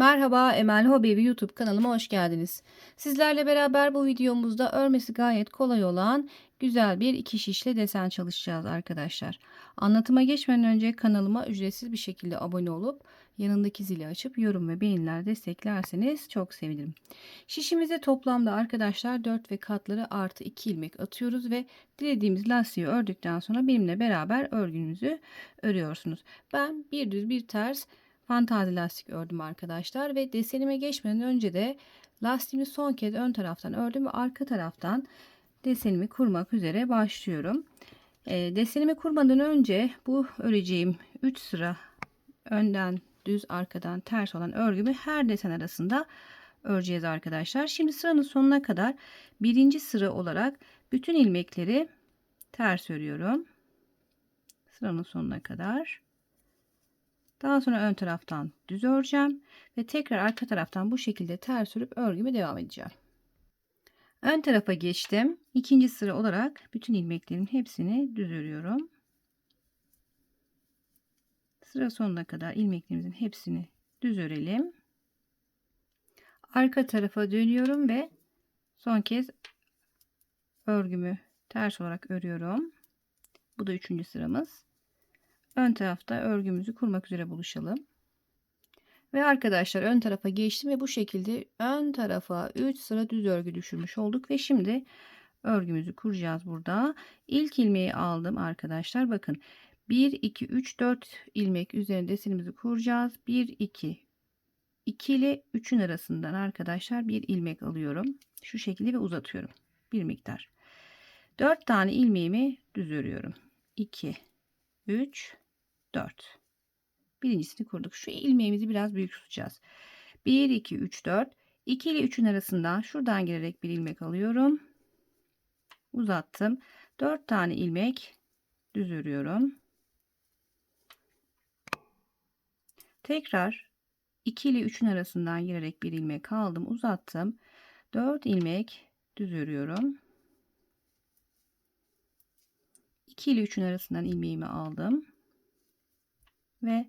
Merhaba Emel Hobi YouTube kanalıma hoş geldiniz. Sizlerle beraber bu videomuzda örmesi gayet kolay olan güzel bir iki şişle desen çalışacağız arkadaşlar. Anlatıma geçmeden önce kanalıma ücretsiz bir şekilde abone olup yanındaki zili açıp yorum ve beğeniler desteklerseniz çok sevinirim. Şişimize toplamda arkadaşlar 4 ve katları artı 2 ilmek atıyoruz ve dilediğimiz lastiği ördükten sonra benimle beraber örgünüzü örüyorsunuz. Ben bir düz bir ters fantazi lastik ördüm arkadaşlar ve desenime geçmeden önce de lastiğimi son kez ön taraftan ördüm ve arka taraftan desenimi kurmak üzere başlıyorum. E, desenimi kurmadan önce bu öreceğim 3 sıra önden düz arkadan ters olan örgümü her desen arasında öreceğiz arkadaşlar. Şimdi sıranın sonuna kadar birinci sıra olarak bütün ilmekleri ters örüyorum. Sıranın sonuna kadar. Daha sonra ön taraftan düz öreceğim ve tekrar arka taraftan bu şekilde ters örüp örgüme devam edeceğim. Ön tarafa geçtim. İkinci sıra olarak bütün ilmeklerimin hepsini düz örüyorum. Sıra sonuna kadar ilmeklerimizin hepsini düz örelim. Arka tarafa dönüyorum ve son kez örgümü ters olarak örüyorum. Bu da üçüncü sıramız ön tarafta örgümüzü kurmak üzere buluşalım. Ve arkadaşlar ön tarafa geçtim ve bu şekilde ön tarafa 3 sıra düz örgü düşürmüş olduk ve şimdi örgümüzü kuracağız burada. İlk ilmeği aldım arkadaşlar. Bakın 1 2 3 4 ilmek üzerinde desenimizi kuracağız. 1 2 2 ile 3'ün arasından arkadaşlar bir ilmek alıyorum. Şu şekilde ve uzatıyorum. Bir miktar. 4 tane ilmeğimi düz örüyorum. 2 3 4. Birincisini kurduk. Şu ilmeğimizi biraz büyük tutacağız. 1, 2, 3, 4. 2 ile 3'ün arasından şuradan girerek bir ilmek alıyorum. Uzattım. 4 tane ilmek düz örüyorum. Tekrar 2 ile 3'ün arasından girerek bir ilmek aldım. Uzattım. 4 ilmek düz örüyorum. 2 ile 3'ün arasından ilmeğimi aldım ve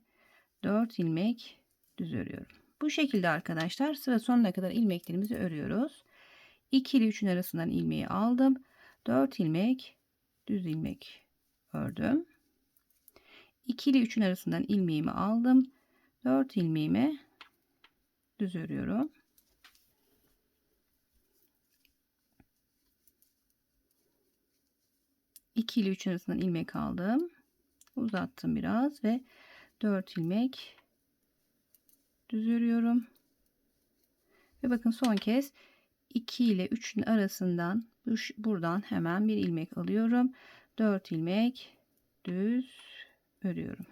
4 ilmek düz örüyorum. Bu şekilde arkadaşlar sıra sonuna kadar ilmeklerimizi örüyoruz. 2 ile 3'ün arasından ilmeği aldım. 4 ilmek düz ilmek ördüm. 2 ile 3'ün arasından ilmeğimi aldım. 4 ilmeğimi düz örüyorum. İki ile 3 arasından ilmek aldım. Uzattım biraz ve 4 ilmek düz örüyorum. Ve bakın son kez 2 ile 3'ün arasından buradan hemen bir ilmek alıyorum. 4 ilmek düz örüyorum.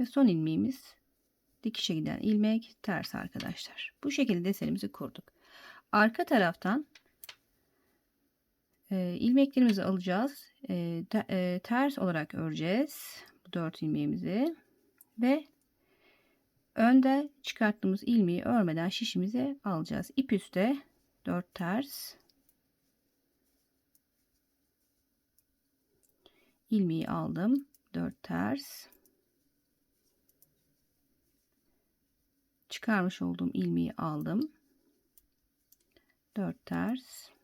Ve son ilmeğimiz dikişe giden ilmek ters arkadaşlar. Bu şekilde desenimizi kurduk. Arka taraftan e, ilmeklerimizi alacağız. E, te, e, ters olarak öreceğiz. 4 ilmeğimizi ve önde çıkarttığımız ilmeği örmeden şişimize alacağız. İp üste 4 ters ilmeği aldım. 4 ters çıkarmış olduğum ilmeği aldım. 4 ters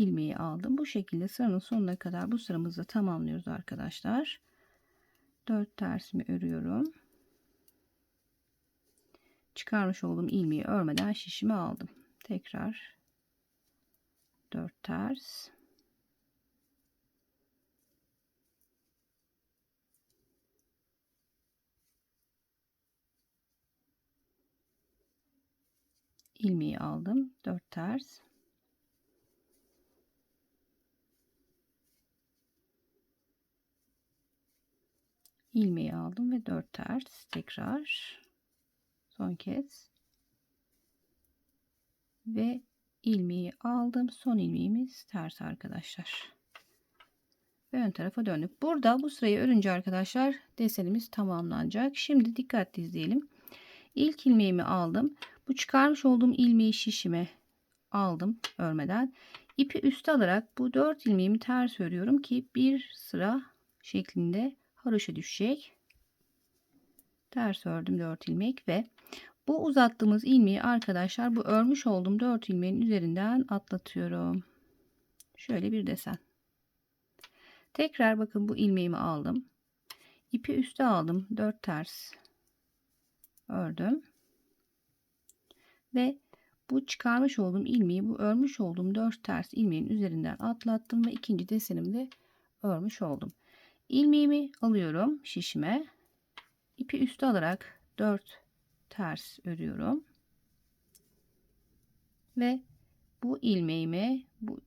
ilmeği aldım. Bu şekilde sıranın sonuna kadar bu sıramızı tamamlıyoruz arkadaşlar. 4 tersimi örüyorum. Çıkarmış olduğum ilmeği örmeden şişimi aldım. Tekrar 4 ters. ilmeği aldım. 4 ters. İlmeği aldım ve 4 ters tekrar son kez ve ilmeği aldım. Son ilmeğimiz ters arkadaşlar. Ve ön tarafa döndük. Burada bu sırayı örünce arkadaşlar desenimiz tamamlanacak. Şimdi dikkatli izleyelim. İlk ilmeğimi aldım. Bu çıkarmış olduğum ilmeği şişime aldım örmeden. İpi üste alarak bu 4 ilmeğimi ters örüyorum ki bir sıra şeklinde haroşa düşecek. Ters ördüm 4 ilmek ve bu uzattığımız ilmeği arkadaşlar bu örmüş olduğum 4 ilmeğin üzerinden atlatıyorum. Şöyle bir desen. Tekrar bakın bu ilmeğimi aldım. İpi üste aldım. 4 ters ördüm. Ve bu çıkarmış olduğum ilmeği bu örmüş olduğum 4 ters ilmeğin üzerinden atlattım ve ikinci desenimde örmüş oldum. İlmeğimi alıyorum şişime. İpi üste alarak 4 ters örüyorum. Ve bu ilmeğimi bu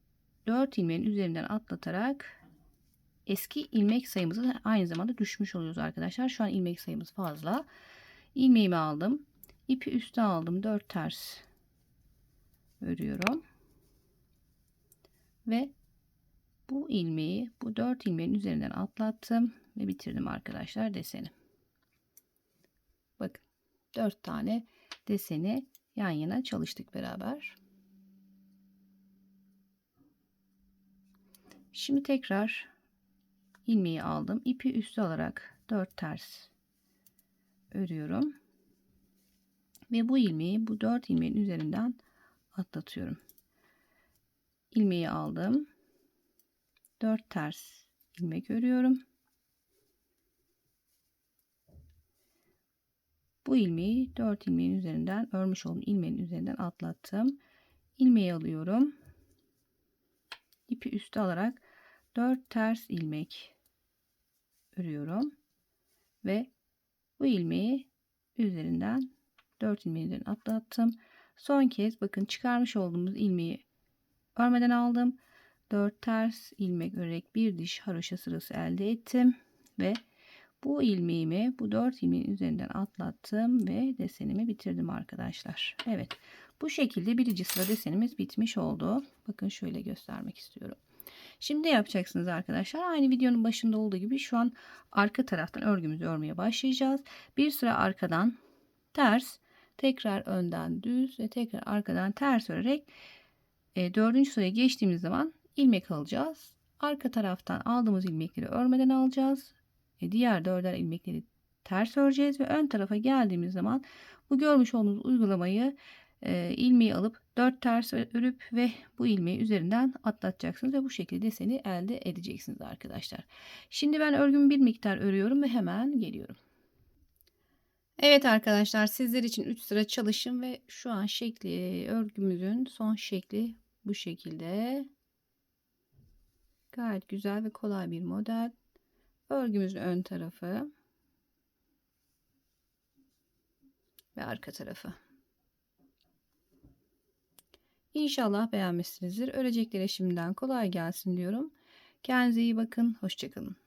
4 ilmeğin üzerinden atlatarak eski ilmek sayımızı aynı zamanda düşmüş oluyoruz arkadaşlar. Şu an ilmek sayımız fazla. İlmeğimi aldım. İpi üste aldım. 4 ters örüyorum. Ve bu ilmeği bu 4 ilmeğin üzerinden atlattım ve bitirdim arkadaşlar deseni. Bakın 4 tane deseni yan yana çalıştık beraber. Şimdi tekrar ilmeği aldım. İpi üstü alarak 4 ters örüyorum. Ve bu ilmeği bu 4 ilmeğin üzerinden atlatıyorum. İlmeği aldım. 4 ters ilmek örüyorum. Bu ilmeği 4 ilmeğin üzerinden örmüş olduğum ilmeğin üzerinden atlattım. İlmeği alıyorum. İpi üstü alarak 4 ters ilmek örüyorum ve bu ilmeği üzerinden 4 ilmeğin üzerinden atlattım. Son kez bakın çıkarmış olduğumuz ilmeği örmeden aldım. 4 ters ilmek örerek bir diş haroşa sırası elde ettim ve bu ilmeğimi bu 4 ilmeğin üzerinden atlattım ve desenimi bitirdim arkadaşlar. Evet bu şekilde birinci sıra desenimiz bitmiş oldu. Bakın şöyle göstermek istiyorum. Şimdi yapacaksınız arkadaşlar. Aynı videonun başında olduğu gibi şu an arka taraftan örgümüzü örmeye başlayacağız. Bir sıra arkadan ters, tekrar önden düz ve tekrar arkadan ters örerek e, dördüncü sıraya geçtiğimiz zaman ilmek alacağız. Arka taraftan aldığımız ilmekleri örmeden alacağız. E, diğer dörder ilmekleri ters öreceğiz ve ön tarafa geldiğimiz zaman bu görmüş olduğunuz uygulamayı e, ilmeği alıp 4 ters örüp ve bu ilmeği üzerinden atlatacaksınız ve bu şekilde deseni elde edeceksiniz arkadaşlar. Şimdi ben örgümü bir miktar örüyorum ve hemen geliyorum. Evet arkadaşlar sizler için 3 sıra çalışın ve şu an şekli örgümüzün son şekli bu şekilde. Gayet güzel ve kolay bir model. Örgümüzün ön tarafı ve arka tarafı. İnşallah beğenmişsinizdir. Öreceklere şimdiden kolay gelsin diyorum. Kendinize iyi bakın. Hoşçakalın.